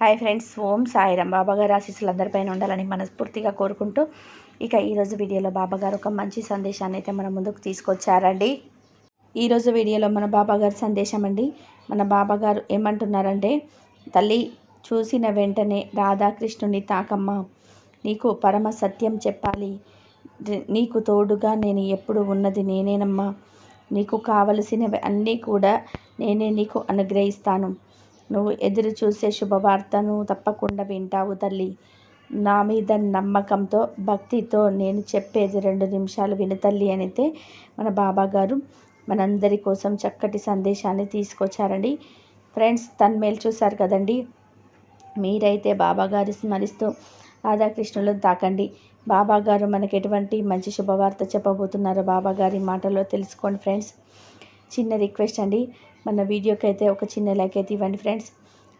Hi friends ఓం సాయిరామ్. బాబాగారు ఆశీస్సులు అందరిపైన ఉండాలని మనస్ఫూర్తిగా కోరుకుంటూ ఇక ఈరోజు వీడియోలో బాబాగారు ఒక మంచి సందేశాన్ని అయితే మన ముందుకు తీసుకొచ్చారండి. ఈరోజు వీడియోలో మన బాబాగారు సందేశం అండి. మన బాబాగారు ఏమంటున్నారంటే తల్లి చూసిన వెంటనే రాధాకృష్ణుని తాకమ్మ. నీకు పరమ సత్యం చెప్పాలి. నీకు తోడుగా నేను ఎప్పుడు ఉన్నది నేనేనమ్మా. నీకు కావలసినవి అన్నీ కూడా నేనే నీకు అనుగ్రహిస్తాను. నువ్వు ఎదురు చూసే శుభవార్తను తప్పకుండా వింటావు తల్లి. నా మీద నమ్మకంతో భక్తితో నేను చెప్పేది రెండు నిమిషాలు విను తల్లి అయితే మన బాబా గారు మనందరి కోసం చక్కటి సందేశాన్ని తీసుకొచ్చారండి. ఫ్రెండ్స్ తన్మేలు చూశారు కదండి. మీరైతే బాబాగారు స్మరిస్తూ రాధాకృష్ణులను తాకండి. బాబాగారు మనకి ఎటువంటి మంచి శుభవార్త చెప్పబోతున్నారో బాబాగారి మాటలో తెలుసుకోండి ఫ్రెండ్స్. చిన్న రిక్వెస్ట్ అండి. మన వీడియోకి అయితే ఒక చిన్న లైక్ అయితే ఇవ్వండి ఫ్రెండ్స్.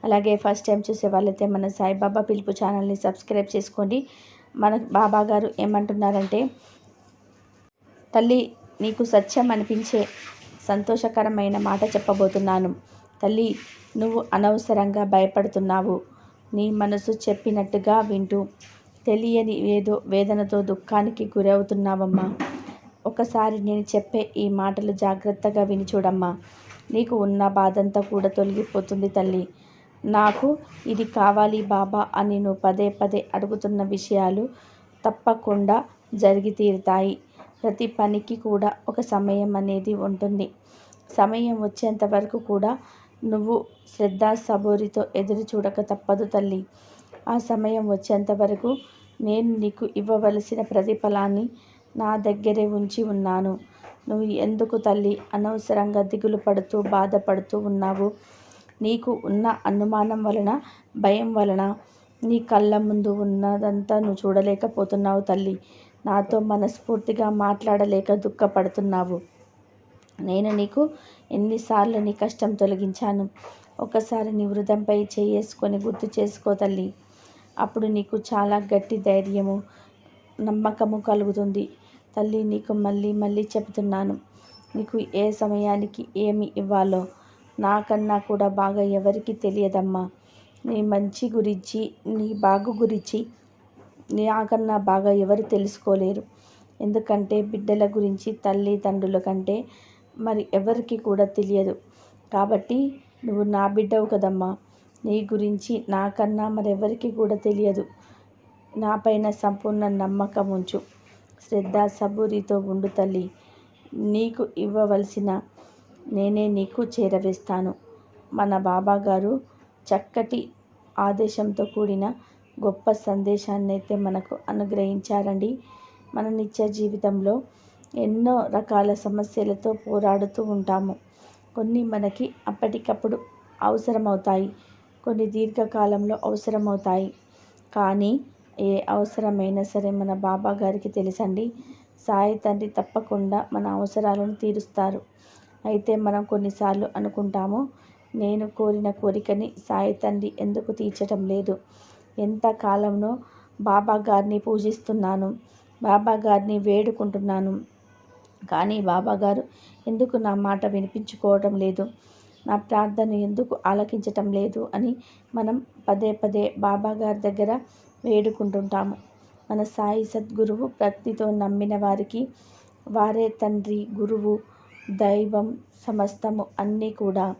అలాగే ఫస్ట్ టైం చూసే వాళ్ళైతే మన సాయిబాబా పిలుపు ఛానల్ని సబ్స్క్రైబ్ చేసుకోండి. మన బాబా గారు ఏమంటున్నారంటే తల్లి నీకు సత్యం అనిపించే సంతోషకరమైన మాట చెప్పబోతున్నాను. తల్లి నువ్వు అనవసరంగా భయపడుతున్నావు. నీ మనసు చెప్పినట్టుగా వింటూ తెలియని ఏదో వేదనతో దుఃఖానికి గురవుతున్నావమ్మా. ఒకసారి నేను చెప్పే ఈ మాటలు జాగ్రత్తగా విని చూడమ్మా. నీకు ఉన్న బాధంతా కూడా తొలగిపోతుంది తల్లి. నాకు ఇది కావాలి బాబా అని నువ్వు పదే పదే అడుగుతున్న విషయాలు తప్పకుండా జరిగి తీరుతాయి. ప్రతి పనికి కూడా ఒక సమయం అనేది ఉంటుంది. సమయం వచ్చేంత వరకు కూడా నువ్వు శ్రద్ధ సబోరితో ఎదురు చూడక తప్పదు తల్లి. ఆ సమయం వచ్చేంత వరకు నేను నీకు ఇవ్వవలసిన ప్రతిఫలాన్ని నా దగ్గరే ఉంచి ఉన్నాను. నువ్వు ఎందుకు తల్లి? అనవసరంగా దిగులు పడుతూ బాధపడుతూ ఉన్నావు. నీకు ఉన్న అనుమానం వలన భయం వలన నీ కళ్ళ ముందు ఉన్నదంతా నువ్వు చూడలేకపోతున్నావు తల్లి. నాతో మనస్ఫూర్తిగా మాట్లాడలేక దుఃఖపడుతున్నావు. నేను నీకు ఎన్నిసార్లు నీ కష్టం తొలగించాను. ఒకసారి నీ వృధంపై చేసుకొని గుర్తు చేసుకో తల్లి. అప్పుడు నీకు చాలా గట్టి ధైర్యము నమ్మకము కలుగుతుంది. తల్లి నీకు మళ్ళీ మళ్ళీ చెబుతున్నాను. నీకు ఏ సమయానికి ఏమి ఇవ్వాలో నాకన్నా కూడా బాగా ఎవరికి తెలియదమ్మా. నీ మంచి గురించి నీ బాగు గురించి నాకన్నా బాగా ఎవరు తెలుసుకోలేరు. ఎందుకంటే బిడ్డల గురించి తల్లిదండ్రుల కంటే మరి ఎవరికి కూడా తెలియదు. కాబట్టి నువ్వు నా బిడ్డవు కదమ్మా. నీ గురించి నాకన్నా మరెవరికి కూడా తెలియదు. నాపైన సంపూర్ణ నమ్మకం ఉంచు. శ్రద్ధ సబూరితో ఉండు తల్లి. నీకు ఇవ్వవలసిన నేనే నీకు చేరవేస్తాను. మన బాబా గారు చక్కటి ఆదేశంతో కూడిన గొప్ప సందేశాన్ని అయితే మనకు అనుగ్రహించారండి. మన నిత్య జీవితంలో ఎన్నో రకాల సమస్యలతో పోరాడుతూ ఉంటాము. కొన్ని మనకి అప్పటికప్పుడు అవసరమవుతాయి. కొన్ని దీర్ఘకాలంలో అవసరమవుతాయి. కానీ ఏ అవసరమైనా సరే మన బాబా గారికి తెలుసండి. సాయి తండ్రి తప్పకుండా మన అవసరాలను తీరుస్తారు. అయితే మనం కొన్నిసార్లు అనుకుంటాము నేను కోరిన కోరికని సాయి తండ్రి ఎందుకు తీర్చటం లేదు? ఎంత కాలంలో బాబా గారిని పూజిస్తున్నాను బాబా గారిని వేడుకుంటున్నాను. కానీ బాబా గారు ఎందుకు నా మాట వినిపించుకోవటం లేదు? నా ప్రార్థన ఎందుకు ఆలకించటం లేదు అని మనం పదే పదే బాబా గారి దగ్గర వేడుకుంటుంటాము. మన సాయి సద్గురువు భక్తితో నమ్మిన వారికి వారే తండ్రి గురువు దైవం సమస్తము అన్నీ కూడా.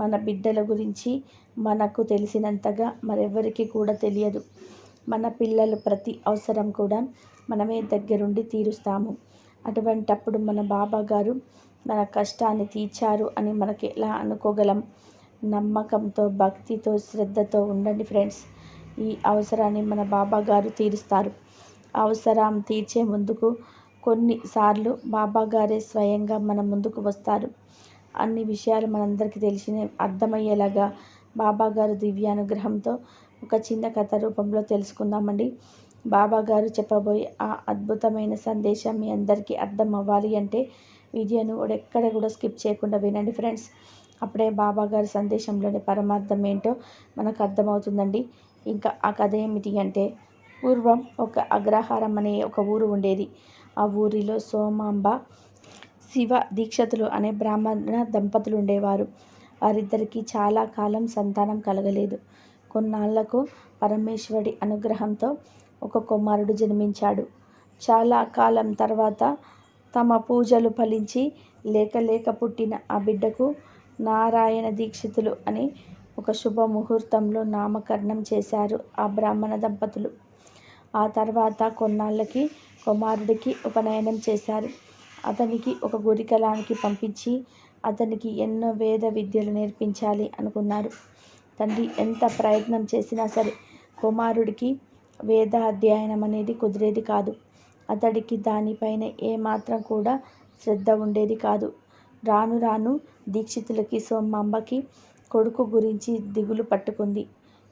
మన బిడ్డల గురించి మనకు తెలిసినంతగా మరెవరికి కూడా తెలియదు. మన పిల్లలు ప్రతి అవసరం కూడా మనమే దగ్గరుండి తీరుస్తాము. అటువంటప్పుడు మన బాబా గారు మన కష్టాన్ని తీర్చారు అని మనకి ఎలా అనుకోగలం? నమ్మకంతో భక్తితో శ్రద్ధతో ఉండండి ఫ్రెండ్స్. ఈ అవసరాన్ని మన బాబా గారు తీరుస్తారు. అవసరం తీర్చే ముందుకు కొన్నిసార్లు బాబా గారే స్వయంగా మన ముందుకు వస్తారు. అన్ని విషయాలు మనందరికీ తెలిసిన అర్థమయ్యేలాగా బాబా గారు దివ్యానుగ్రహంతో ఒక చిన్న కథ రూపంలో తెలుసుకుందామండి. బాబా గారు చెప్పబోయే ఆ అద్భుతమైన సందేశం మీ అందరికీ అర్థం అవ్వాలి అంటే వీడియోను ఎక్కడ కూడా స్కిప్ చేయకుండా వినండి ఫ్రెండ్స్. అప్పుడే బాబా గారి సందేశంలోని పరమార్థం ఏంటో మనకు అర్థమవుతుందండి. ఇంకా ఆ కథ ఏమిటి అంటే పూర్వం ఒక అగ్రహారం అనే ఒక ఊరు ఉండేది. ఆ ఊరిలో సోమాంబ శివ దీక్షతులు అనే బ్రాహ్మణ దంపతులు ఉండేవారు. వారిద్దరికీ చాలా కాలం సంతానం కలగలేదు. కొన్నాళ్ళకు పరమేశ్వరుడి అనుగ్రహంతో ఒక కుమారుడు జన్మించాడు. చాలా కాలం తర్వాత తమ పూజలు ఫలించి లేక లేక పుట్టిన ఆ బిడ్డకు నారాయణ దీక్షితులు అని ఒక శుభ ముహూర్తంలో నామకరణం చేశారు ఆ బ్రాహ్మణ దంపతులు. ఆ తర్వాత కొన్నాళ్ళకి కుమారుడికి ఉపనయనం చేశారు. అతనికి ఒక గురికలానికి పంపించి అతనికి ఎన్నో వేద విద్యలు నేర్పించాలి అనుకున్నారు. తండ్రి ఎంత ప్రయత్నం చేసినా సరే కుమారుడికి వేద అధ్యయనం అనేది కుదిరేది కాదు. అతడికి దానిపైన ఏ మాత్రం కూడా శ్రద్ధ ఉండేది కాదు. రాను రాను దీక్షితులకి సోమాంబకి కొడుకు గురించి దిగులు పట్టుకుంది.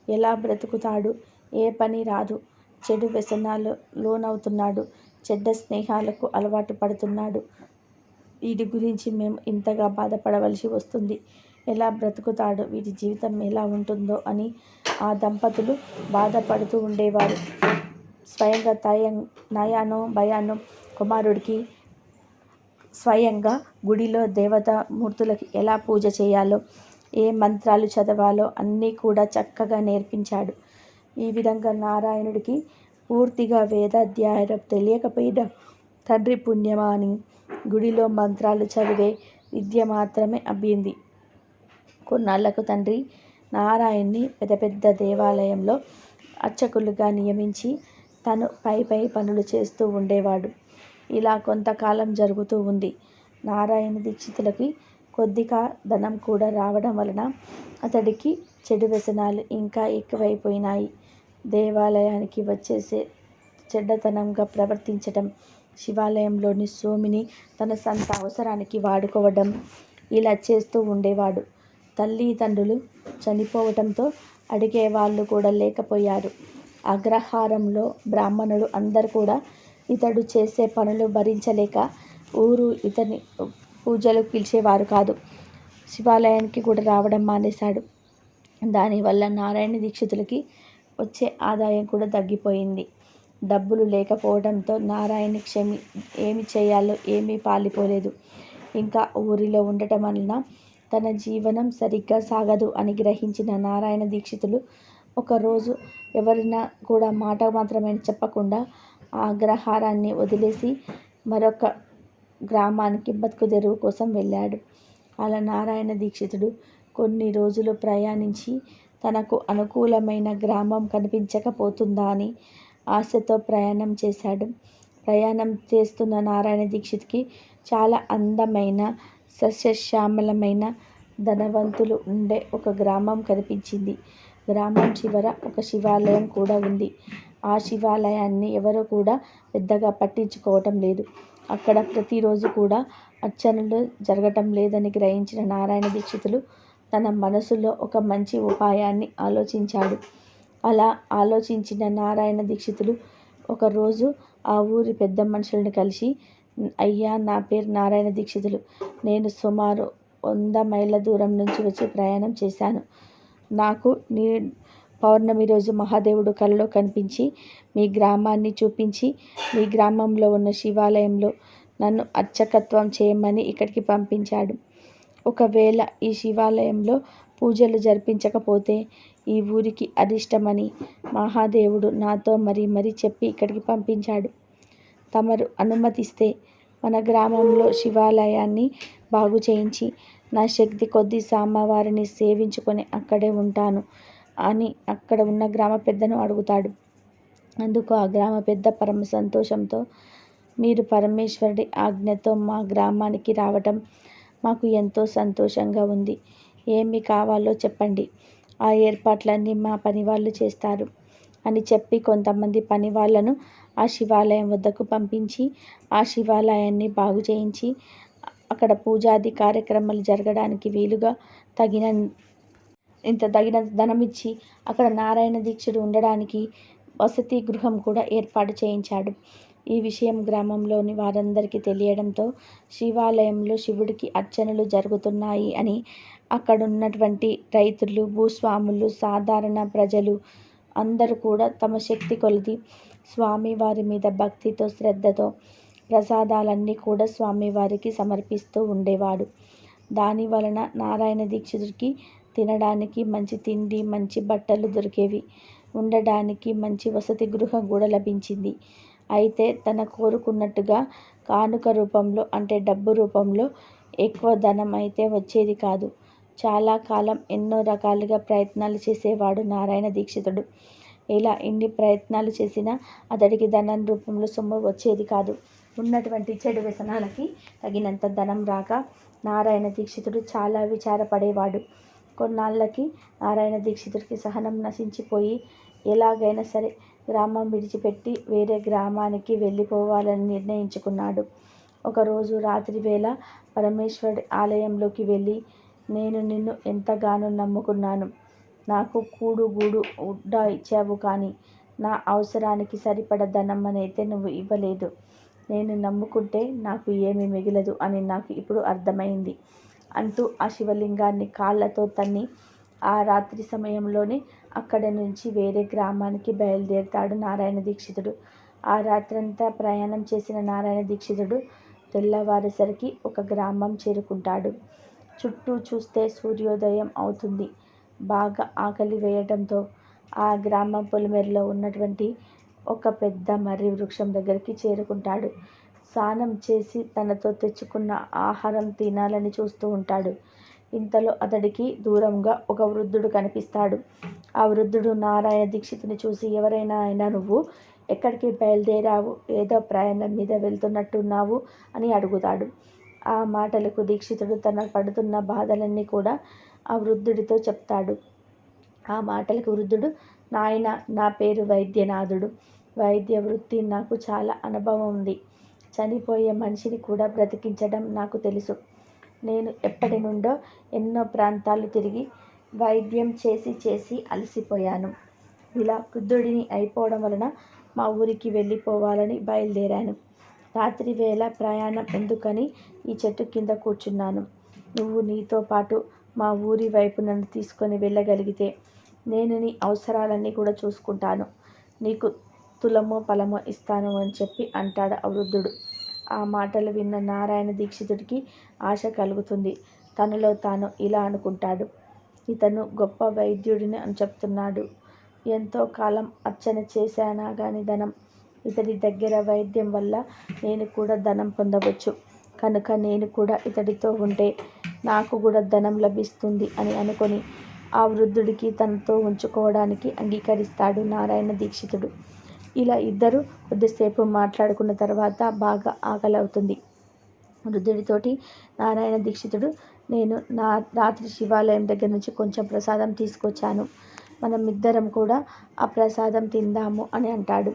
ఎలా బ్రతుకుతాడు? ఏ పని రాదు. చెడు వ్యసనాలు లోనవుతున్నాడు. చెడ్డ స్నేహాలకు అలవాటు పడుతున్నాడు. వీడి గురించి మేము ఇంతగా బాధపడవలసి వస్తుంది. ఎలా బ్రతుకుతాడో, వీడి జీవితం ఎలా ఉంటుందో అని ఆ దంపతులు బాధపడుతూ ఉండేవారు. స్వయంగా తయం నయానో భయానో కుమారుడికి స్వయంగా గుడిలో దేవతా మూర్తులకి ఎలా పూజ చేయాలో, ఏ మంత్రాలు చదవాలో అన్నీ కూడా చక్కగా నేర్పించాడు. ఈ విధంగా నారాయణుడికి పూర్తిగా వేదాధ్యాయం తెలియకపోయినా తండ్రి పుణ్యమా అని గుడిలో మంత్రాలు చదివే విద్య మాత్రమే అబ్బింది. కొన్నాళ్ళకు తండ్రి నారాయణ్ని పెద్ద పెద్ద దేవాలయంలో అర్చకులుగా నియమించి తను పై పై పనులు చేస్తూ ఉండేవాడు. ఇలా కొంతకాలం జరుగుతూ ఉంది. నారాయణ దీక్షితులకి కొద్దిగా ధనం కూడా రావడం వలన అతడికి చెడు వ్యసనాలు ఇంకా ఎక్కువైపోయినాయి. దేవాలయానికి వచ్చేసే చెడ్డతనంగా ప్రవర్తించటం, శివాలయంలోని సోమిని తన సొంత అవసరానికి వాడుకోవడం ఇలా చేస్తూ ఉండేవాడు. తల్లిదండ్రులు చనిపోవడంతో అడిగే వాళ్ళు కూడా లేకపోయారు. అగ్రహారంలో బ్రాహ్మణులు అందరు కూడా ఇతడు చేసే పనులు భరించలేక ఊరు ఇతని పూజలకు పిలిచేవారు కాదు. శివాలయానికి కూడా రావడం మానేశాడు. దానివల్ల నారాయణ దీక్షితులకి వచ్చే ఆదాయం కూడా తగ్గిపోయింది. డబ్బులు లేకపోవడంతో నారాయణ క్షమి ఏమి చేయాలో ఏమీ పాలిపోలేదు ఇంకా ఊరిలో ఉండటం వలన తన జీవనం సరిగ్గా సాగదు అని గ్రహించిన నారాయణ దీక్షితులు ఒకరోజు ఎవరినా కూడా మాట మాత్రమే చెప్పకుండా ఆ అగ్రహారాన్ని వదిలేసి మరొక గ్రామానికి బతుకు తెరువు కోసం వెళ్ళాడు. అలా నారాయణ దీక్షితుడు కొన్ని రోజులు ప్రయాణించి తనకు అనుకూలమైన గ్రామం కనిపించకపోతుందా అని ఆశతో ప్రయాణం చేశాడు. ప్రయాణం చేస్తున్న నారాయణ దీక్షిత్కి చాలా అందమైన, సస్యశ్యామలమైన, ధనవంతులు ఉండే ఒక గ్రామం కనిపించింది. గ్రామం చివర ఒక శివాలయం కూడా ఉంది. ఆ శివాలయాన్ని ఎవరూ కూడా పెద్దగా పట్టించుకోవటం లేదు. అక్కడ ప్రతిరోజు కూడా అర్చనలు జరగటం లేదని గ్రహించిన నారాయణ దీక్షితులు తన మనసులో ఒక మంచి ఉపాయాన్ని ఆలోచించాడు. అలా ఆలోచించిన నారాయణ దీక్షితులు ఒకరోజు ఆ ఊరి పెద్ద మనుషులను కలిసి అయ్యా నా పేరు నారాయణ దీక్షితులు. నేను సుమారు వంద మైళ్ళ దూరం నుంచి వచ్చి ప్రయాణం చేశాను. నాకు నీ పౌర్ణమి రోజు మహాదేవుడు కలలో కనిపించి మీ గ్రామాన్ని చూపించి మీ గ్రామంలో ఉన్న శివాలయంలో నన్ను అర్చకత్వం చేయమని ఇక్కడికి పంపించాడు. ఒకవేళ ఈ శివాలయంలో పూజలు జరిపించకపోతే ఈ ఊరికి అరిష్టమని మహాదేవుడు నాతో మరీ మరీ చెప్పి ఇక్కడికి పంపించాడు. తమరు అనుమతిస్తే మన గ్రామంలో శివాలయాన్ని బాగు చేయించి నా శక్తి కొద్దీ సామ్మవారిని సేవించుకొని అక్కడే ఉంటాను అని అక్కడ ఉన్న గ్రామ పెద్దను అడుగుతాడు. అందుకు ఆ గ్రామ పెద్ద పరమ సంతోషంతో మీరు పరమేశ్వరుడి ఆజ్ఞతో మా గ్రామానికి రావటం మాకు ఎంతో సంతోషంగా ఉంది. ఏమి కావాలో చెప్పండి. ఆ ఏర్పాట్లన్నీ మా పనివాళ్ళు చేస్తారు అని చెప్పి కొంతమంది పనివాళ్ళను ఆ శివాలయం వద్దకు పంపించి ఆ శివాలయాన్ని బాగు చేయించి అక్కడ పూజాది కార్యక్రమాలు జరగడానికి వీలుగా తగిన ఇంత తగినంత ఇచ్చి అక్కడ నారాయణ దీక్షుడు ఉండడానికి వసతి గృహం కూడా ఏర్పాటు చేయించాడు. ఈ విషయం గ్రామంలోని వారందరికీ తెలియడంతో శివాలయంలో శివుడికి అర్చనలు జరుగుతున్నాయి అని అక్కడున్నటువంటి రైతులు, భూస్వాములు, సాధారణ ప్రజలు అందరూ కూడా తమ శక్తి కొలది స్వామివారి మీద భక్తితో, శ్రద్ధతో ప్రసాదాలన్నీ కూడా స్వామివారికి సమర్పిస్తూ ఉండేవాడు. దాని వలన నారాయణ దీక్షితుడికి తినడానికి మంచి తిండి మంచి బట్టలు దొరికేవి. ఉండడానికి మంచి వసతి గృహం కూడా లభించింది. అయితే తన కోరుకున్నట్టుగా కానుక రూపంలో అంటే డబ్బు రూపంలో ఎక్కువ ధనం అయితే వచ్చేది కాదు. చాలా కాలం ఎన్నో రకాలుగా ప్రయత్నాలు చేసేవాడు నారాయణ దీక్షితుడు. ఇలా ఎన్ని ప్రయత్నాలు చేసినా అతడికి ధనం రూపంలో సొమ్ము వచ్చేది కాదు. ఉన్నటువంటి చెడు వ్యసనాలకి తగినంత ధనం రాక నారాయణ దీక్షితుడు చాలా విచారపడేవాడు. కొన్నాళ్ళకి నారాయణ దీక్షితుడికి సహనం నశించిపోయి ఎలాగైనా సరే గ్రామం విడిచిపెట్టి వేరే గ్రామానికి వెళ్ళిపోవాలని నిర్ణయించుకున్నాడు. ఒకరోజు రాత్రి వేళ పరమేశ్వరుడి ఆలయంలోకి వెళ్ళి నేను నిన్ను ఎంతగానో నమ్ముకున్నాను. నాకు కూడు గూడు ఉడ్డ ఇచ్చావు కానీ నా అవసరానికి సరిపడ ధనం అయితే నువ్వు ఇవ్వలేదు. నేను నమ్ముకుంటే నాకు ఏమీ మిగలదు అని నాకు ఇప్పుడు అర్థమైంది. అంటూ ఆ శివలింగాన్ని కాళ్ళతో తన్ని ఆ రాత్రి సమయంలోనే అక్కడ నుంచి వేరే గ్రామానికి బయలుదేరుతాడు నారాయణ దీక్షితుడు. ఆ రాత్రంతా ప్రయాణం చేసిన నారాయణ దీక్షితుడు తెల్లవారేసరికి ఒక గ్రామం చేరుకుంటాడు. చుట్టూ చూస్తే సూర్యోదయం అవుతుంది. బాగా ఆకలి వేయడంతో ఆ గ్రామం పొలిమేరలో ఉన్నటువంటి ఒక పెద్ద మర్రి వృక్షం దగ్గరికి చేరుకుంటాడు. స్నానం చేసి తనతో తెచ్చుకున్న ఆహారం తినాలని చూస్తూ ఉంటాడు. ఇంతలో అతడికి దూరంగా ఒక వృద్ధుడు కనిపిస్తాడు. ఆ వృద్ధుడు నారాయణ దీక్షితుని చూసి ఎవరైనా అయినా నువ్వు ఎక్కడికి బయలుదేరావు? ఏదో ప్రయాణం మీద వెళ్తున్నట్టున్నావు? అని అడుగుతాడు. ఆ మాటలకు దీక్షితుడు తన పడుతున్న బాధలన్నీ కూడా ఆ వృద్ధుడితో చెప్తాడు. ఆ మాటలకు వృద్ధుడు నాయన నా పేరు వైద్యనాథుడు. వైద్య వృత్తి నాకు చాలా అనుభవం ఉంది. చనిపోయే మనిషిని కూడా బ్రతికించడం నాకు తెలుసు. నేను ఎప్పటి నుండో ఎన్నో ప్రాంతాలు తిరిగి వైద్యం చేసి చేసి అలసిపోయాను. ఇలా వృద్ధుడిని అయిపోవడం వలన మా ఊరికి వెళ్ళిపోవాలని బయలుదేరాను. రాత్రి వేళ ప్రయాణం ఎందుకని ఈ చెట్టు కింద కూర్చున్నాను. నువ్వు నీతో పాటు మా ఊరి వైపు నన్ను తీసుకొని వెళ్ళగలిగితే నేను నీ అవసరాలన్నీ కూడా చూసుకుంటాను. నీకు తులమో ఫలమో ఇస్తాను అని చెప్పి అంటాడు ఆ వృద్ధుడు ఆ మాటలు విన్న నారాయణ దీక్షితుడికి ఆశ కలుగుతుంది. తనలో తాను ఇలా అనుకుంటాడు. ఇతను గొప్ప వైద్యుడిని అని చెప్తున్నాడు. ఎంతో కాలం అర్చన చేశానా కానీ ధనం. ఇతడి దగ్గర వైద్యం వల్ల నేను కూడా ధనం పొందవచ్చు. కనుక నేను కూడా ఇతడితో ఉంటే నాకు కూడా ధనం లభిస్తుంది అని అనుకొని ఆ వృద్ధుడికి తనతో ఉంచుకోవడానికి అంగీకరిస్తాడు నారాయణ దీక్షితుడు. ఇలా ఇద్దరు కొద్దిసేపు మాట్లాడుకున్న తర్వాత బాగా ఆకలి అవుతుంది వృద్ధుడితోటి నారాయణ దీక్షితుడు నేను నా రాత్రి శివాలయం దగ్గర నుంచి కొంచెం ప్రసాదం తీసుకొచ్చాను. మనం ఇద్దరం కూడా ఆ ప్రసాదం తిందాము అని అంటాడు.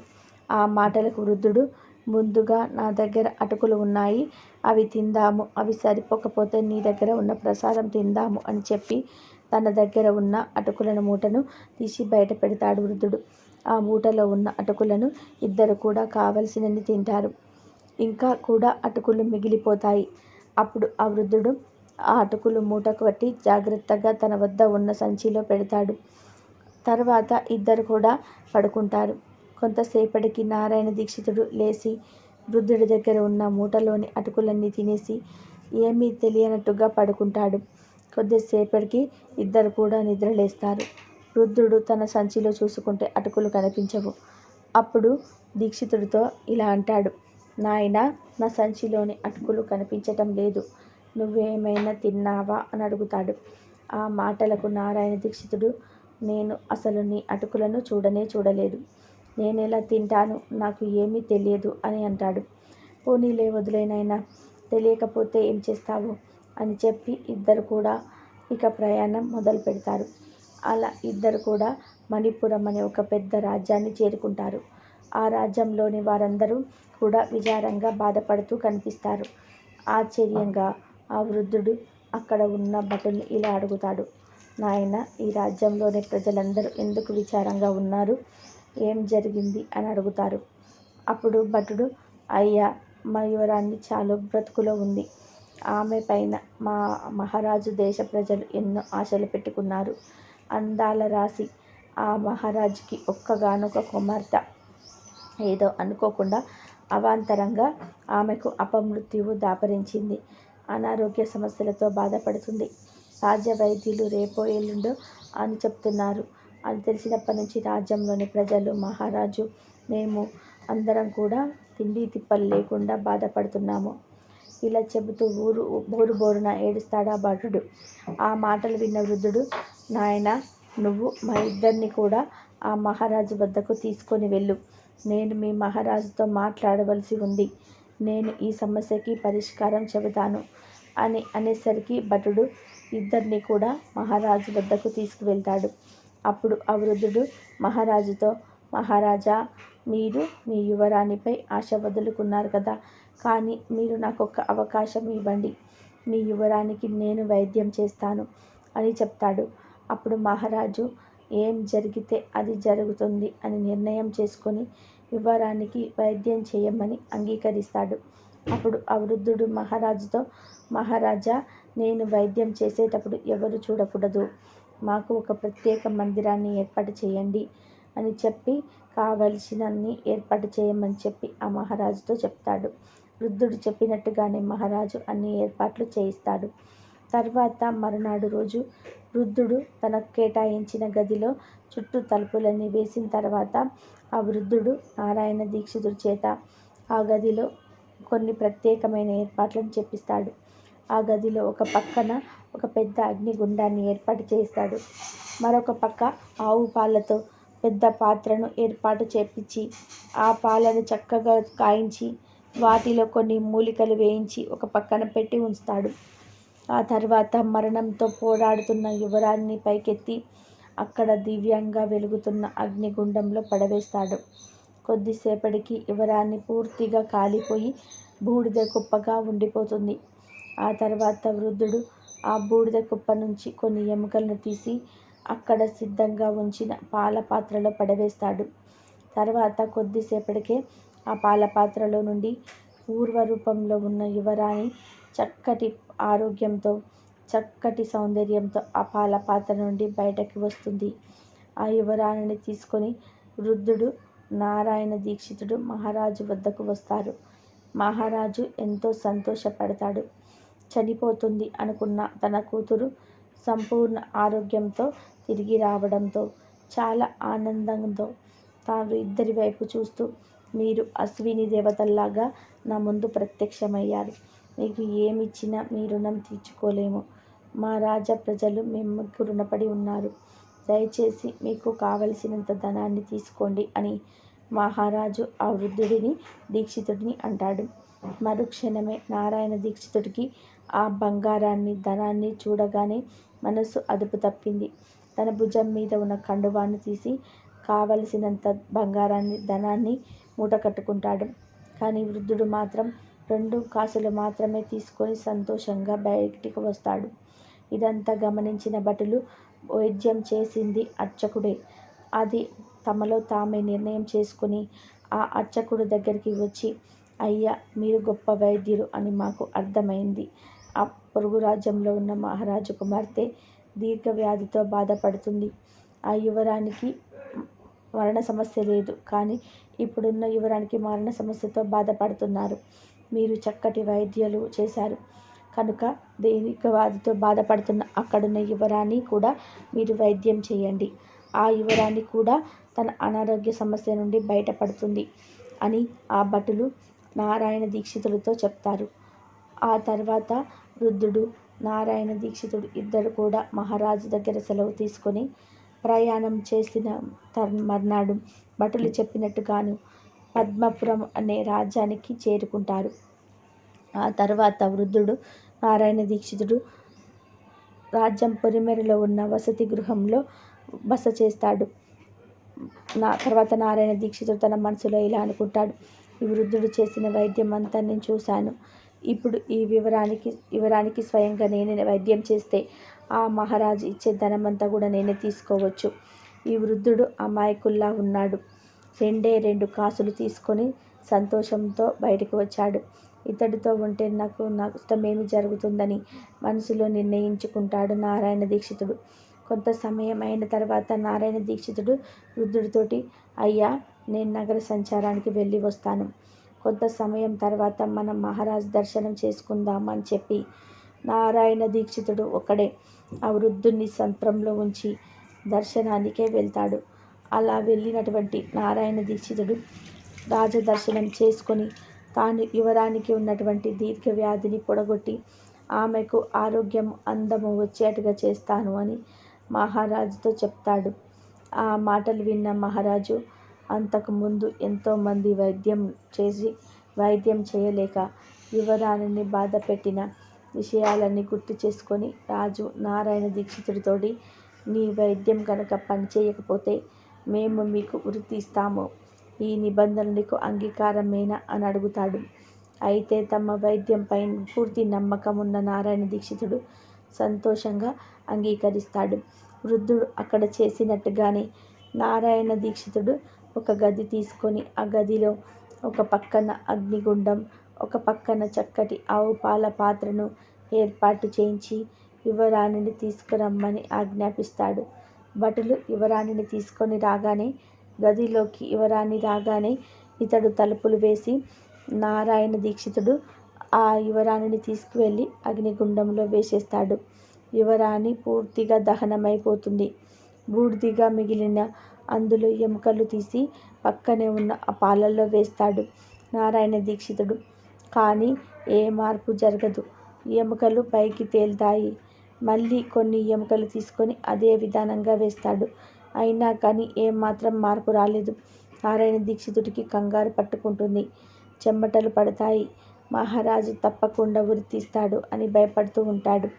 ఆ మాటలకు వృద్ధుడు ముందుగా నా దగ్గర అటుకులు ఉన్నాయి అవి తిందాము అవి సరిపోకపోతే నీ దగ్గర ఉన్న ప్రసాదం తిందాము అని చెప్పి తన దగ్గర ఉన్న అటుకులను మూటను తీసి బయట పెడతాడు వృద్ధుడు ఆ మూటలో ఉన్న అటుకులను ఇద్దరు కూడా కావలసినన్ని తింటారు. ఇంకా కూడా అటుకులు మిగిలిపోతాయి. అప్పుడు ఆ వృద్ధుడు ఆ అటుకులు మూట కట్టి జాగ్రత్తగా తన వద్ద ఉన్న సంచిలో పెడతాడు. తర్వాత ఇద్దరు కూడా పడుకుంటారు. కొంతసేపటికి నారాయణ దీక్షితుడు లేచి వృద్ధుడి దగ్గర ఉన్న మూటలోని అటుకులన్నీ తినేసి ఏమీ తెలియనట్టుగా పడుకుంటాడు. కొద్దిసేపటికి ఇద్దరు కూడా నిద్రలేస్తారు. వృద్ధుడు తన సంచిలో చూసుకుంటే అటుకులు కనిపించవు. అప్పుడు దీక్షితుడితో ఇలా అంటాడు నాయన నా సంచిలోని అటుకులు కనిపించటం లేదు. నువ్వేమైనా తిన్నావా అని అడుగుతాడు. ఆ మాటలకు నారాయణ దీక్షితుడు నేను అసలు నీ అటుకులను చూడనే చూడలేదు. నేను ఎలా తింటాను? నాకు ఏమీ తెలియదు అని అంటాడు. పోనీలే వదిలేనైనా తెలియకపోతే ఏం చేస్తావు అని చెప్పి ఇద్దరు కూడా ఇక ప్రయాణం మొదలు పెడతారు అలా ఇద్దరు కూడా మణిపురం అనే ఒక పెద్ద రాజ్యాన్ని చేరుకుంటారు. ఆ రాజ్యంలోని వారందరూ కూడా విచారంగా బాధపడుతూ కనిపిస్తారు. ఆశ్చర్యంగా ఆ వృద్ధుడు అక్కడ ఉన్న భటుల్ని ఇలా అడుగుతాడు. నాయన ఈ రాజ్యంలోని ప్రజలందరూ ఎందుకు విచారంగా ఉన్నారు? ఏం జరిగింది? అని అడుగుతారు. అప్పుడు భటుడు అయ్యా మ యువరాన్ని చాలా బ్రతుకులో ఉంది. ఆమె పైన మా మహారాజు దేశ ప్రజలు ఎన్నో ఆశలు పెట్టుకున్నారు. అందాల రాశి. ఆ మహారాజుకి ఒక్కగానొక కుమార్తె. ఏదో అనుకోకుండా అవాంతరంగా ఆమెకు అపమృత్యువు దాపరించింది. అనారోగ్య సమస్యలతో బాధపడుతుంది. రాజ్య వైద్యులు రేపో ఎల్లుండో అని చెప్తున్నారు. అది తెలిసినప్పటి నుంచి రాజ్యంలోని ప్రజలు మహారాజు మేము అందరం కూడా తిండి తిప్పలు లేకుండా బాధపడుతున్నాము. ఇలా చెబుతూ ఊరు బోరు బోరున ఏడుస్తాడా భటుడు. ఆ మాటలు విన్న వృద్ధుడు నాయన నువ్వు మా ఇద్దరిని కూడా ఆ మహారాజు వద్దకు తీసుకొని వెళ్ళు. నేను మీ మహారాజుతో మాట్లాడవలసి ఉంది. నేను ఈ సమస్యకి పరిష్కారం చెబుతాను అని అనేసరికి భటుడు ఇద్దరిని కూడా మహారాజు వద్దకు తీసుకువెళ్తాడు. అప్పుడు ఆ వృద్ధుడు మహారాజుతో మహారాజా మీరు మీ యువరాణిపై ఆశ వదులుకున్నారు కదా కానీ మీరు నాకు ఒక అవకాశం ఇవ్వండి. మీ యువరానికి నేను వైద్యం చేస్తాను అని చెప్తాడు. అప్పుడు మహారాజు ఏం జరిగితే అది జరుగుతుంది అని నిర్ణయం చేసుకొని వివరానికి వైద్యం చేయమని అంగీకరిస్తాడు. అప్పుడు ఆ వృద్ధుడు మహారాజుతో మహారాజా నేను వైద్యం చేసేటప్పుడు ఎవరు చూడకూడదు. మాకు ఒక ప్రత్యేక మందిరాన్ని ఏర్పాటు చేయండి అని చెప్పి కావలసినన్ని ఏర్పాటు చేయమని చెప్పి ఆ మహారాజుతో చెప్తాడు. వృద్ధుడు చెప్పినట్టుగానే మహారాజు అన్ని ఏర్పాట్లు చేయిస్తాడు. తర్వాత మరునాడు రోజు వృద్ధుడు తనకు కేటాయించిన గదిలో చుట్టూ తలుపులన్నీ వేసిన తర్వాత ఆ వృద్ధుడు నారాయణ దీక్షితుడి చేత ఆ గదిలో కొన్ని ప్రత్యేకమైన ఏర్పాట్లను చెప్పిస్తాడు. ఆ గదిలో ఒక పక్కన ఒక పెద్ద అగ్నిగుండాన్ని ఏర్పాటు చేస్తాడు మరొక పక్క ఆవు పాలతో పెద్ద పాత్రను ఏర్పాటు చేపించి ఆ పాలను చక్కగా కాయించి వాటిలో కొన్ని మూలికలు వేయించి ఒక పక్కన పెట్టి ఉంచుతాడు. ఆ తర్వాత మరణంతో పోరాడుతున్న యువరాన్ని పైకెత్తి అక్కడ దివ్యంగా వెలుగుతున్న అగ్నిగుండంలో పడవేస్తాడు. కొద్దిసేపటికి యువరాన్ని పూర్తిగా కాలిపోయి బూడిద కుప్పగా ఉండిపోతుంది. ఆ తర్వాత వృద్ధుడు ఆ బూడిద కుప్ప నుంచి కొన్ని ఎముకలను తీసి అక్కడ సిద్ధంగా ఉంచిన పాల పాత్రలో పడవేస్తాడు. తర్వాత కొద్దిసేపటికే ఆ పాల పాత్రలో నుండి పూర్వరూపంలో ఉన్న యువరాణి చక్కటి ఆరోగ్యంతో చక్కటి సౌందర్యంతో ఆ పాల పాత్ర నుండి బయటకి వస్తుంది. ఆ యువరాణిని తీసుకొని వృద్ధుడు నారాయణ దీక్షితుడు మహారాజు వద్దకు వస్తారు. మహారాజు ఎంతో సంతోషపడతాడు. చనిపోతుంది అనుకున్న తన కూతురు సంపూర్ణ ఆరోగ్యంతో తిరిగి రావడంతో చాలా ఆనందంతో తాను ఇద్దరి వైపు చూస్తూ మీరు అశ్విని దేవతల్లాగా నా ముందు ప్రత్యక్షమయ్యారు. మీకు ఏమిచ్చినా మీ రుణం తీర్చుకోలేము. మా రాజ ప్రజలు మీకు రుణపడి ఉన్నారు. దయచేసి మీకు కావలసినంత ధనాన్ని తీసుకోండి అని మహారాజు ఆ వృద్ధుడిని దీక్షితుడిని అంటాడు. మరుక్షణమే నారాయణ దీక్షితుడికి ఆ బంగారాన్ని ధనాన్ని చూడగానే మనసు అదుపు తప్పింది. తన భుజం మీద ఉన్న కండువాన్ని తీసి కావలసినంత బంగారాన్ని ధనాన్ని మూట కట్టుకుంటాడు కానీ వృద్ధుడు మాత్రం రెండు కాసులు మాత్రమే తీసుకొని సంతోషంగా బయటికి వస్తాడు. ఇదంతా గమనించిన భటులు వైద్యం చేసింది అర్చకుడే. అది తమలో తామే నిర్ణయం చేసుకుని ఆ అర్చకుడు దగ్గరికి వచ్చి అయ్యా మీరు గొప్ప వైద్యులు అని మాకు అర్థమైంది. ఆ పొరుగు రాజ్యంలో ఉన్న మహారాజు కుమార్తె దీర్ఘవ్యాధితో బాధపడుతుంది. ఆ యువరానికి మరణ సమస్య లేదు. కానీ ఇప్పుడున్న యువరానికి మరణ సమస్యతో బాధపడుతున్నారు. మీరు చక్కటి వైద్యులు చేశారు. కనుక దీర్ఘవ్యాధితో బాధపడుతున్న అక్కడున్న యువరాణి కూడా మీరు వైద్యం చేయండి. ఆ యువరాణి కూడా తన అనారోగ్య సమస్య నుండి బయటపడుతుంది అని ఆ భటులు నారాయణ దీక్షితులతో చెప్తారు. ఆ తర్వాత వృద్ధుడు నారాయణ దీక్షితుడు ఇద్దరు కూడా మహారాజు దగ్గర సెలవు తీసుకొని ప్రయాణం చేసిన తర్ మర్నాడు భటులు చెప్పినట్టుగాను పద్మపురం అనే రాజ్యానికి చేరుకుంటారు. ఆ తర్వాత వృద్ధుడు నారాయణ దీక్షితుడు రాజ్యం పొరిమెరలో ఉన్న వసతి గృహంలో బస చేస్తాడు. నా తర్వాత నారాయణ దీక్షితుడు తన మనసులో ఇలా అనుకుంటాడు. ఈ వృద్ధుడు చేసిన వైద్యం అంతా నేను చూశాను. ఇప్పుడు ఈ వివరానికి వివరానికి స్వయంగా నేనే వైద్యం చేస్తే ఆ మహారాజు ఇచ్చే ధనమంతా కూడా నేనే తీసుకోవచ్చు. ఈ వృద్ధుడు అమాయకుల్లా ఉన్నాడు. రెండే రెండు కాసులు తీసుకొని సంతోషంతో బయటకు వచ్చాడు. ఇతడితో ఉంటే నాకు నష్టమేమి జరుగుతుందని మనసులో నిర్ణయించుకుంటాడు నారాయణ దీక్షితుడు. కొంత సమయం అయిన తర్వాత నారాయణ దీక్షితుడు వృద్ధుడితోటి అయ్యా నేను నగర సంచారానికి వెళ్ళి వస్తాను. కొంత సమయం తర్వాత మనం మహారాజ్ దర్శనం చేసుకుందామని చెప్పి నారాయణ దీక్షితుడు ఒక్కడే ఆ వృద్ధుని సంత్రంలో ఉంచి దర్శనానికే వెళ్తాడు. అలా వెళ్ళినటువంటి నారాయణ దీక్షితుడు రాజదర్శనం చేసుకొని తాను యువరానికి ఉన్నటువంటి దీర్ఘ వ్యాధిని పొడగొట్టి ఆమెకు ఆరోగ్యం అందము వచ్చేట్టుగా చేస్తాను అని మహారాజుతో చెప్తాడు. ఆ మాటలు విన్న మహారాజు అంతకుముందు ఎంతోమంది వైద్యం చేసి వైద్యం చేయలేక యువరాణిని బాధ పెట్టిన విషయాలన్నీ గుర్తు చేసుకొని రాజు నారాయణ దీక్షితుడితోటి నీ వైద్యం కనుక పనిచేయకపోతే మేము మీకు వృత్తి ఇస్తాము ఈ నిబంధనలకు అంగీకారమేనా? అని అడుగుతాడు. అయితే తమ వైద్యంపై పూర్తి నమ్మకం ఉన్న నారాయణ దీక్షితుడు సంతోషంగా అంగీకరిస్తాడు. వృద్ధుడు అక్కడ చేసినట్టుగానే నారాయణ దీక్షితుడు ఒక గది తీసుకొని ఆ గదిలో ఒక పక్కన అగ్నిగుండం ఒక పక్కన చక్కటి ఆవు పాల పాత్రను ఏర్పాటు చేయించి యువరాణిని తీసుకురమ్మని ఆజ్ఞాపిస్తాడు. భటులు యువరాణిని తీసుకొని రాగానే గదిలోకి యువరాణి రాగానే ఇతడు తలుపులు వేసి నారాయణ దీక్షితుడు ఆ యువరాణిని తీసుకువెళ్ళి అగ్నిగుండంలో వేసేస్తాడు. యువరాణి పూర్తిగా దహనమైపోతుంది. బూడిదిగా మిగిలిన అందులో ఎముకలు తీసి పక్కనే ఉన్న ఆ పాలల్లో వేస్తాడు నారాయణ దీక్షితుడు. కానీ ఏ మార్పు జరగదు. ఎముకలు పైకి తేలుతాయి. మళ్ళీ కొన్ని ఎముకలు తీసుకొని అదే విధానంగా వేస్తాడు. అయినా కానీ ఏమాత్రం మార్పు రాలేదు. నారాయణ దీక్షితుడికి కంగారు పట్టుకుంటుంది. చెమ్మటలు పడతాయి. మహారాజు తప్పకుండా ఉరి తీస్తాడు అని భయపడుతూ ఉంటాడు.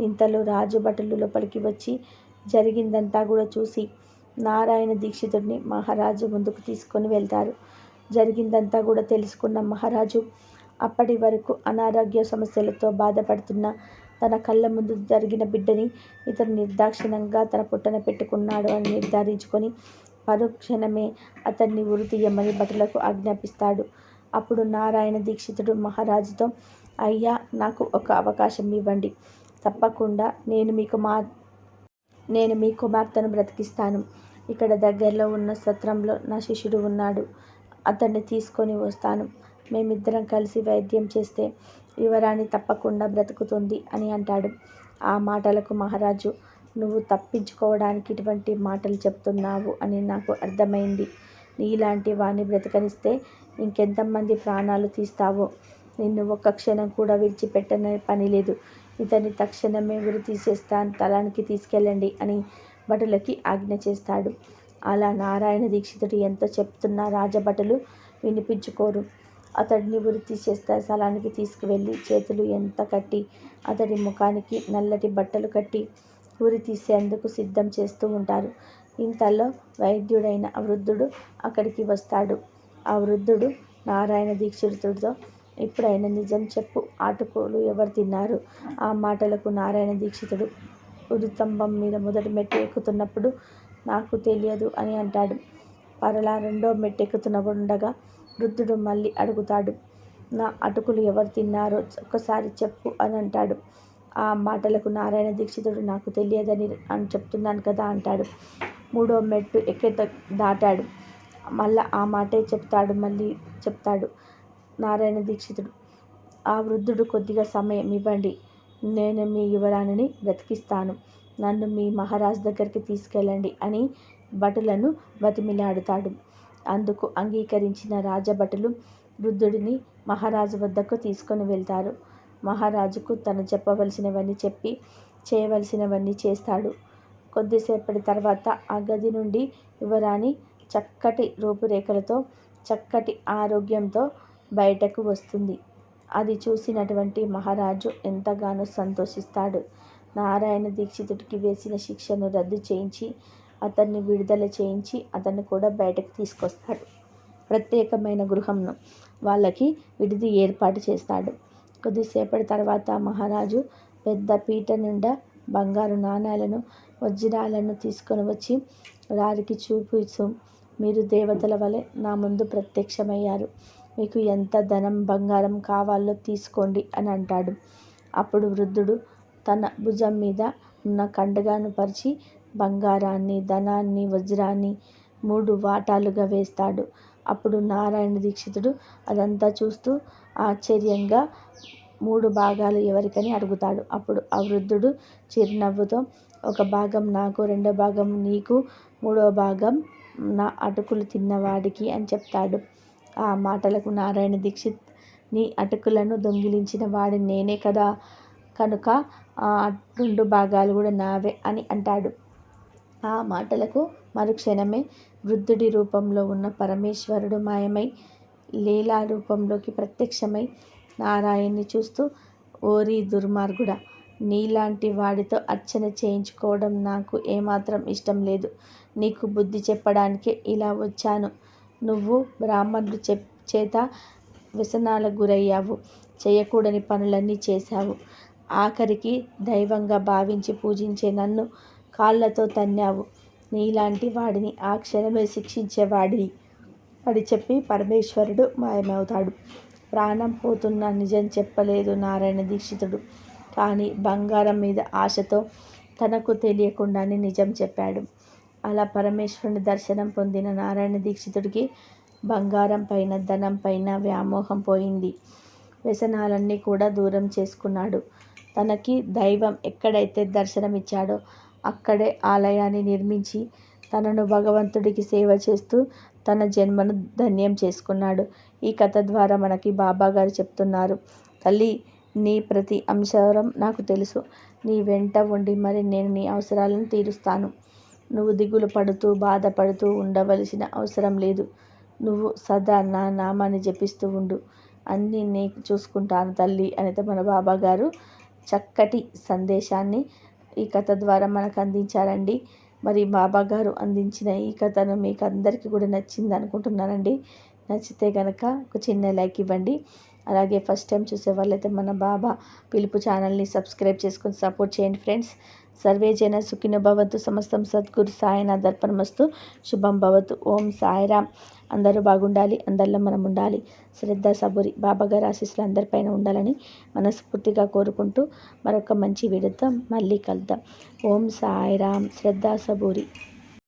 ఇంతలో రాజు భటులు లోపలికి వచ్చి జరిగిందంతా కూడా చూసి నారాయణ దీక్షితుడిని మహారాజు ముందుకు తీసుకొని వెళ్తారు. జరిగిందంతా కూడా తెలుసుకున్న మహారాజు అప్పటి వరకు అనారోగ్య సమస్యలతో బాధపడుతున్న తన కళ్ళ ముందు జరిగిన బిడ్డని ఇతను నిర్దాక్షిణంగా తన పుట్టన పెట్టుకున్నాడు అని నిర్ధారించుకొని పరోక్షణమే అతన్ని ఉరి తీయమని భటులకు ఆజ్ఞాపిస్తాడు. అప్పుడు నారాయణ దీక్షితుడు మహారాజుతో అయ్యా నాకు ఒక అవకాశం ఇవ్వండి. తప్పకుండా నేను మీకు మా నేను మీ కుమార్తెను బ్రతికిస్తాను. ఇక్కడ దగ్గరలో ఉన్న సత్రంలో నా శిష్యుడు ఉన్నాడు. అతన్ని తీసుకొని వస్తాను. మేమిద్దరం కలిసి వైద్యం చేస్తే యువరాణి తప్పకుండా బ్రతుకుతుంది అని అంటాడు. ఆ మాటలకు మహారాజు నువ్వు తప్పించుకోవడానికి ఇటువంటి మాటలు చెప్తున్నావు అని నాకు అర్థమైంది. నీలాంటి వాణ్ణి బ్రతకనిస్తే ఇంకెంతమంది ప్రాణాలు తీస్తావో? నిన్ను ఒక్క క్షణం కూడా విడిచిపెట్టనే పని లేదు. ఇతన్ని తక్షణమే ఉరి తీసేస్తాను తలానికి తీసుకెళ్ళండి అని భటులకి ఆజ్ఞ చేస్తాడు. అలా నారాయణ దీక్షితుడు ఎంత చెప్తున్నా రాజభటులు వినిపించుకోరు. అతడిని ఉరి తీసేస్తా స్థలానికి తీసుకువెళ్ళి చేతులు ఎంత కట్టి అతడి ముఖానికి నల్లటి బట్టలు కట్టి ఉరి తీసేందుకు సిద్ధం చేస్తూ ఉంటారు. ఇంతలో వైద్యుడైన వృద్ధుడు అక్కడికి వస్తాడు. ఆ వృద్ధుడు నారాయణ దీక్షితుడితో ఇప్పుడైనా నిజం చెప్పు ఆటుకోలు ఎవరు తిన్నారు ఆ మాటలకు నారాయణ దీక్షితుడు ఉరితంబం మీద మొదటి మెట్టు ఎక్కుతున్నప్పుడు నాకు తెలియదు అని అంటాడు. పరలా రెండో మెట్టు ఎక్కుతున్నప్పుడు ఉండగా వృద్ధుడు మళ్ళీ అడుగుతాడు. నా అటుకులు ఎవరు తిన్నారో ఒక్కసారి చెప్పు అని అంటాడు. ఆ మాటలకు నారాయణ దీక్షితుడు నాకు తెలియదని అని చెప్తున్నాను కదా అంటాడు. మూడో మెట్టు ఎక్కే దాటాడు. మళ్ళా ఆ మాటే చెప్తాడు మళ్ళీ చెప్తాడు నారాయణ దీక్షితుడు. ఆ వృద్ధుడు కొద్దిగా సమయం ఇవ్వండి. నేను మీ యువరాణిని బ్రతికిస్తాను నన్ను మీ మహారాజ్ దగ్గరికి తీసుకెళ్ళండి అని భటులను బతిమిలాడుతాడు. అందుకు అంగీకరించిన రాజభటులు వృద్ధుడిని మహారాజు వద్దకు తీసుకొని వెళ్తారు. మహారాజుకు తను చెప్పవలసినవన్నీ చెప్పి చేయవలసినవన్నీ చేస్తాడు. కొద్దిసేపటి తర్వాత ఆ గది నుండి యువరాణి చక్కటి రూపురేఖలతో చక్కటి ఆరోగ్యంతో బయటకు వస్తుంది. అది చూసినటువంటి మహారాజు ఎంతగానో సంతోషిస్తాడు. నారాయణ దీక్షితుడికి వేసిన శిక్షను రద్దు చేయించి అతన్ని విడుదల చేయించి అతన్ని కూడా బయటకు తీసుకొస్తాడు. ప్రత్యేకమైన గృహంను వాళ్ళకి విడిది ఏర్పాటు చేస్తాడు. కొద్దిసేపటి తర్వాత మహారాజు పెద్ద పీట నిండా బంగారు నాణేలను వజ్రాలను తీసుకొని వచ్చి వారికి చూపిస్తూ మీరు దేవతల వలె నా ముందు ప్రత్యక్షమయ్యారు. మీకు ఎంత ధనం బంగారం కావాలో తీసుకోండి అని అంటాడు. అప్పుడు వృద్ధుడు తన భుజం మీద ఉన్న కండగాను పరిచి బంగారాన్ని ధనాన్ని వజ్రాన్ని మూడు వాటాలుగా వేస్తాడు. అప్పుడు నారాయణ దీక్షితుడు అదంతా చూస్తూ ఆశ్చర్యంగా మూడు భాగాలు ఎవరికని అడుగుతాడు. అప్పుడు ఆ వృద్ధుడు చిరునవ్వుతో ఒక భాగం నాకు రెండో భాగం నీకు మూడో భాగం నా అటుకులు తిన్నవాడికి అని చెప్తాడు. ఆ మాటలకు నారాయణ దీక్షిత్ నీ అటుకులను దొంగిలించిన వాడి నేనే కదా కనుక ఆ రెండు భాగాలు కూడా నావే అని అంటాడు. ఆ మాటలకు మరుక్షణమే వృద్ధుడి రూపంలో ఉన్న పరమేశ్వరుడు మాయమై లీలా రూపంలోకి ప్రత్యక్షమై నారాయణ్ణి చూస్తూ ఓరి దుర్మార్గుడా నీలాంటి వాడితో అర్చన చేయించుకోవడం నాకు ఏమాత్రం ఇష్టం లేదు. నీకు బుద్ధి చెప్పడానికే ఇలా వచ్చాను. నువ్వు బ్రాహ్మణుడు చెప్ చేత వ్యసనాలకు గురయ్యావు. చేయకూడని పనులన్నీ చేశావు. ఆఖరికి దైవంగా భావించి పూజించే నన్ను కాళ్ళతో తన్నావు. నీలాంటి వాడిని ఆ క్షణమే శిక్షించేవాడిని అని చెప్పి పరమేశ్వరుడు మాయమవుతాడు. ప్రాణం పోతున్న నిజం చెప్పలేదు నారాయణ దీక్షితుడు. కానీ బంగారం మీద ఆశతో తనకు తెలియకుండానే నిజం చెప్పాడు. అలా పరమేశ్వరుని దర్శనం పొందిన నారాయణ దీక్షితుడికి బంగారం పైన ధనం పైన వ్యామోహం పోయింది. వ్యసనాలన్నీ కూడా దూరం చేసుకున్నాడు. తనకి దైవం ఎక్కడైతే దర్శనమిచ్చాడో అక్కడే ఆలయాన్ని నిర్మించి తనను భగవంతుడికి సేవ చేస్తూ తన జన్మను ధన్యం చేసుకున్నాడు. ఈ కథ ద్వారా మనకి బాబా గారు చెప్తున్నారు తల్లి నీ ప్రతి అంశం నాకు తెలుసు. నీ వెంట ఉండి మరి నేను నీ అవసరాలను తీరుస్తాను. నువ్వు దిగులు పడుతూ బాధపడుతూ ఉండవలసిన అవసరం లేదు. నువ్వు సదా నా నామాన్ని జపిస్తూ ఉండు. అన్నీ నీకు చూసుకుంటాను తల్లి అనేది మన బాబా గారు చక్కటి సందేశాన్ని ఈ కథ ద్వారా మనకు అందించారండి. మరి బాబా గారు అందించిన ఈ కథను మీకు అందరికీ కూడా నచ్చింది అనుకుంటున్నానండి. నచ్చితే కనుక ఒక చిన్న లైక్ ఇవ్వండి. అలాగే ఫస్ట్ టైం చూసే వాళ్ళైతే మన బాబా పిలుపు ఛానల్ని సబ్స్క్రైబ్ చేసుకొని సపోర్ట్ చేయండి ఫ్రెండ్స్. సర్వే జన సుఖిన భవతు సమస్తం సద్గురు సాయన దర్పణమస్తు శుభం భవతు ఓం సాయిరామ్. అందరూ బాగుండాలి అందరిలో మనం ఉండాలి. శ్రద్ధ సబురి బాబాగారి ఆశీస్సులు అందరిపైన ఉండాలని మనస్ఫూర్తిగా కోరుకుంటూ మరొక మంచి వీడియోతో మళ్ళీ కలుద్దాం. ఓం సాయిరామ్. శ్రద్ధ సబూరి.